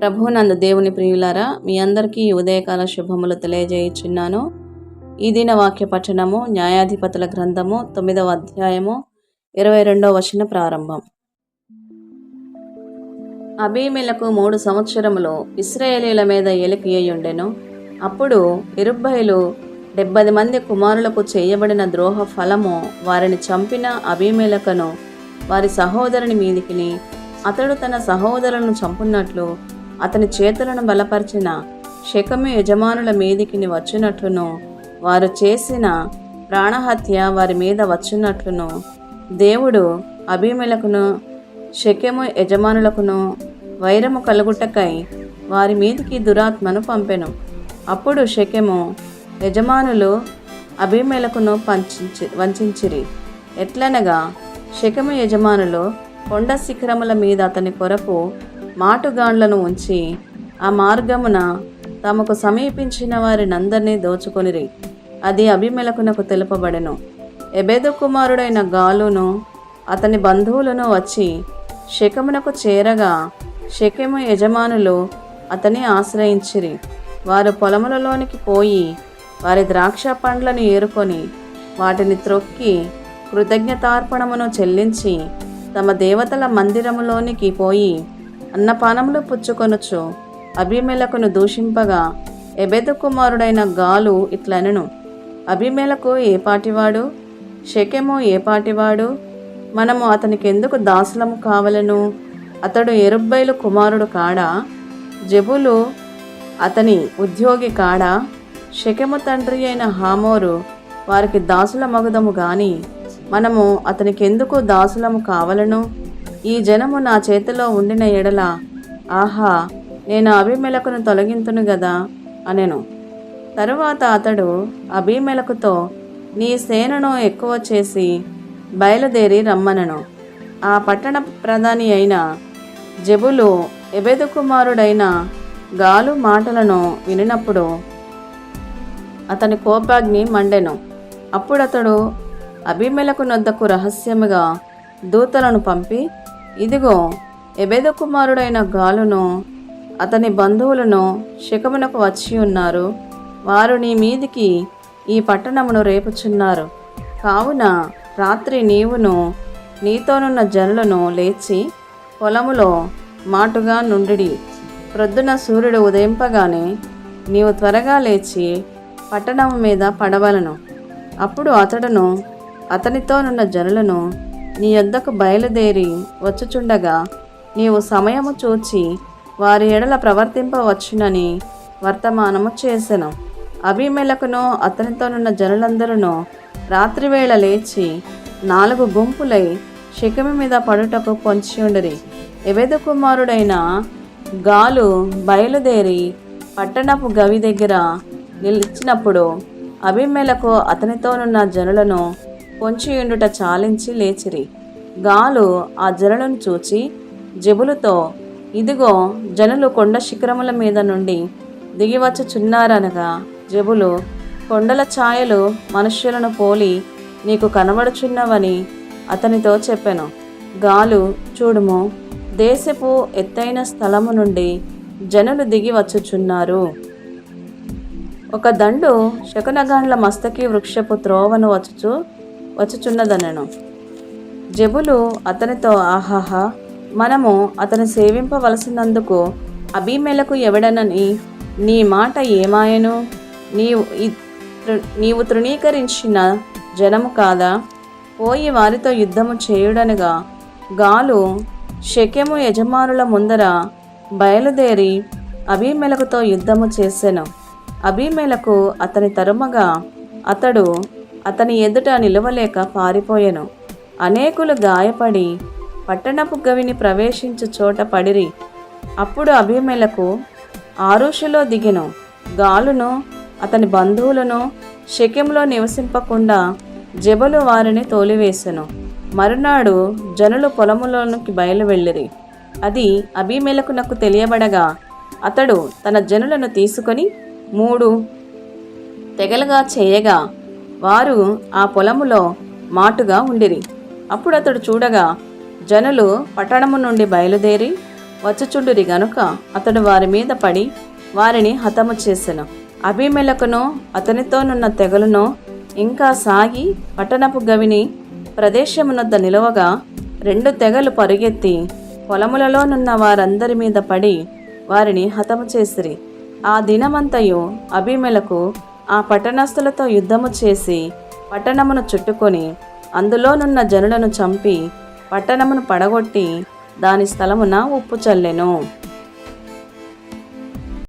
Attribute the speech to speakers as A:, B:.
A: ప్రభునందు దేవుని ప్రియులారా మీ అందరికీ ఈ ఉదయకాల శుభములు తెలియజేయుచున్నాను. ఈ దిన వాక్య పఠనము న్యాయాధిపతుల గ్రంథము తొమ్మిదవ అధ్యాయము ఇరవై రెండవ వచన ప్రారంభం. అబీమెలకు మూడు సంవత్సరములు ఇస్రాయేలీల మీద ఎలికియ్యుండెను. అప్పుడు ఇరుబ్బైలు డెబ్బది మంది కుమారులకు చేయబడిన ద్రోహ ఫలము వారిని చంపిన అభిమేలకను వారి సహోదరుని మీదికిని అతడు తన సహోదరులను చంపున్నట్లు అతని చేతులను బలపరిచిన శకము యజమానుల మీదికిని వచ్చినట్లును. వారు చేసిన ప్రాణహత్య వారి మీద వచ్చినట్లును. దేవుడు అభిమేలకును శకెము యజమానులకును వైరము కలుగుటకై వారి మీదికి దురాత్మను పంపెను. అప్పుడు శకెము యజమానులు అభిమేలకును పంచి వంచిరి ఎట్లనగా శకము యజమానులు కొండ శిఖరముల మీద అతని కొరకు మాటుగాండ్లను ఉంచి ఆ మార్గమున తమకు సమీపించిన వారినందరినీ దోచుకొనిరి. అది అభిమెలకునకు తెలుపబడెను. ఎబేదు కుమారుడైన గాలును అతని బంధువులను వచ్చి శకమునకు చేరగా శకము యజమానులు అతని ఆశ్రయించిరి. వారు పొలములలోనికి పోయి వారి ద్రాక్ష పండ్లను ఏరుకొని వాటిని త్రొక్కి కృతజ్ఞతార్పణమును చెల్లించి తమ దేవతల మందిరములోనికి పోయి అన్నపానములు పుచ్చుకొనుచు అభిమేలకును దూషింపగా ఎబెదు కుమారుడైన గాలు ఇట్లనను. అభిమేలకు ఏ పాటివాడు? షెకెము ఏ పాటివాడు? మనము అతనికి ఎందుకు దాసులము కావలను? అతడు ఎరుబ్బైలు కుమారుడు కాడా? జబులు అతని ఉద్యోగి కాడా? షెకెము తండ్రి అయిన హామోరు వారికి దాసుల మగుదము గాని మనము అతనికి ఎందుకు దాసులము కావలను? ఈ జనము నా చేతిలో ఉండిన ఎడల ఆహా నేను అభిమెలకును తొలగింతును గదా అనెను. తరువాత అతడు అభిమెలకుతో నీ సేనను ఎక్కువ చేసి బయలుదేరి రమ్మనను. ఆ పట్టణ ప్రధాని అయిన జబులు ఎబెదు కుమారుడైన గాలు మాటలను వినినప్పుడు అతని కోపాగ్ని మండెను. అప్పుడతడు అభిమెలకు నొద్దకు రహస్యముగా దూతలను పంపి ఇదిగో ఎబెద కుమారుడైన గాలును అతని బంధువులను శకమునకు వచ్చి ఉన్నారు. వారు నీ మీదికి ఈ పట్టణమును రేపుచున్నారు. కావున రాత్రి నీవును నీతోనున్న జనులను లేచి పొలములో మాటుగా నుండిడి. ప్రొద్దున సూర్యుడు ఉదయింపగానే నీవు త్వరగా లేచి పట్టణము మీద పడవలను. అప్పుడు అతడును అతనితోనున్న జనులను నీ యొద్దకు బయలుదేరి వచ్చుచుండగా నీవు సమయము చూచి వారి ఎడల ప్రవర్తింపవచ్చునని వర్తమానము చేసెను. అభిమేలకును అతనితోనున్న జనులందరూ రాత్రివేళ లేచి నాలుగు గుంపులై శిఖమి మీద పడుటకు పొంచి ఉండరి ఎవెదు కుమారుడైన గాలు బయలుదేరి పట్టణపు గవి దగ్గర నిలిచినప్పుడు అభిమేలకు అతనితోనున్న జనులను పొంచియుండుట చాలించి లేచిరి. గాలు ఆ జనులను చూచి జబులుతో ఇదిగో జనులు కొండ శిఖరముల మీద నుండి దిగివచ్చుచున్నారనగా జబులు కొండల ఛాయలు మనుష్యులను పోలి నీకు కనబడుచున్నవని అతనితో చెప్పెను. గాలు చూడుము దేశపు ఎత్తైన స్థలము నుండి జనులు దిగి వచ్చుచున్నారు ఒక దండు శకునగాండ్ల మస్తకి వృక్షపు త్రోవను వచ్చుచు వచ్చుచున్నదనను. జబులు అతనితో ఆహాహా మనము అతను సేవింపవలసినందుకు అభిమేలకు ఎవడనని నీ మాట ఏమాయను? నీవు నీవు తృణీకరించిన జనము కాదా? పోయి వారితో యుద్ధము చేయుడనగా గాలు శకెము యజమానుల ముందర బయలుదేరి అభిమేలకుతో యుద్ధము చేసెను. అభిమేలకు అతని తరుమగా అతడు అతని ఎదుట నిలవలేక పారిపోయెను. అనేకులు గాయపడి పట్టణపు గవిని ప్రవేశించు చోట పడిరి. అప్పుడు అభిమేలకు ఆరుషులో దిగెను. గాలును అతని బంధువులను శకెంలో నివసింపకుండా జబలు వారిని తోలివేసెను. మరునాడు జనులు పొలములోనికి బయలు వెళ్ళిరి అది అభిమేలకునకు తెలియబడగా అతడు తన జనులను తీసుకొని మూడు తెగలుగా చేయగా వారు ఆ పొలములో మాటుగా ఉండిరి. అప్పుడు అతడు చూడగా జనులు పట్టణము నుండి బయలుదేరి వచ్చుచుండురి గనుక అతడు వారి మీద పడి వారిని హతము చేసెను. అభిమెలకును అతనితోనున్న తెగలను ఇంకా సాగి పట్టణపు గవిని ప్రదేశమునొద్ద నిలవగా రెండు తెగలు పరుగెత్తి పొలములలోనున్న వారందరి మీద పడి వారిని హతము చేసిరి. ఆ దినమంతయు అభిమెలకు ఆ పట్టణస్థులతో యుద్ధము చేసి పట్టణమును చుట్టుకొని అందులోనున్న జనులను చంపి పట్టణమును పడగొట్టి దాని స్థలమున ఉప్పు చల్లెను.